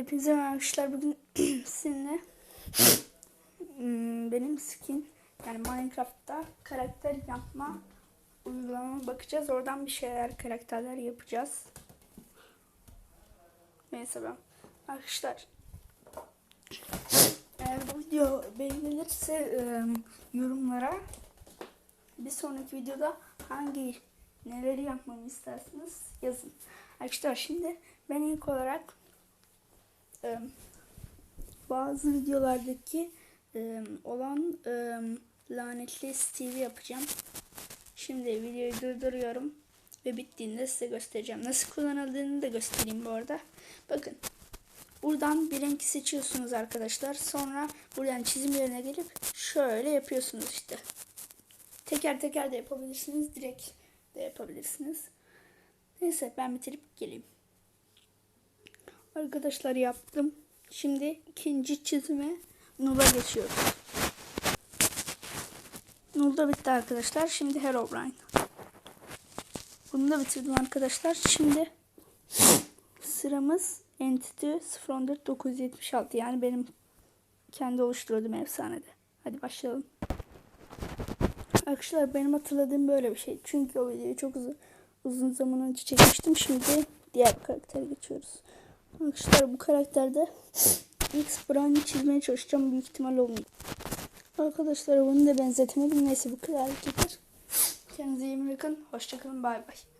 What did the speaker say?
Hepinize merhaba arkadaşlar. Bugün sizinle hmm, benim skin yani Minecraft'ta karakter yapma uygulamama bakacağız. Oradan bir şeyler karakterler yapacağız. Neyse ben. Arkadaşlar eğer bu video beğenilirse e, yorumlara bir sonraki videoda hangi neleri yapmamı isterseniz yazın. Arkadaşlar şimdi ben ilk olarak e, bazı videolardaki e, olan e, lanetli Steve'i yapacağım. Şimdi videoyu durduruyorum ve bittiğinde size göstereceğim. Nasıl kullanıldığını da göstereyim bu arada. Bakın. Buradan bir renk seçiyorsunuz arkadaşlar. Sonra buradan çizim yerine gelip şöyle yapıyorsunuz işte. Teker teker de yapabilirsiniz. Direkt de yapabilirsiniz. Neyse ben bitirip geleyim. Arkadaşlar yaptım. Şimdi ikinci çizime Null'a geçiyoruz. Null da bitti arkadaşlar. Şimdi Herobrine. Bunu da bitirdim arkadaşlar. Şimdi sıramız Entity 014 yani benim kendi oluşturduğum efsanede. Hadi başlayalım. Arkadaşlar benim hatırladığım böyle bir şey. Çünkü o videoyu çok uzun, uzun zaman önce çekmiştim. Şimdi diğer karaktere geçiyoruz. Arkadaşlar bu karakterde X Brian'ı çizmeye çalışacağım. Büyük ihtimal olmayacak. Arkadaşlar bunu da benzetemedim. Neyse bu kadar yeter. Kendinize iyi bakın. Hoşçakalın. Bay bay.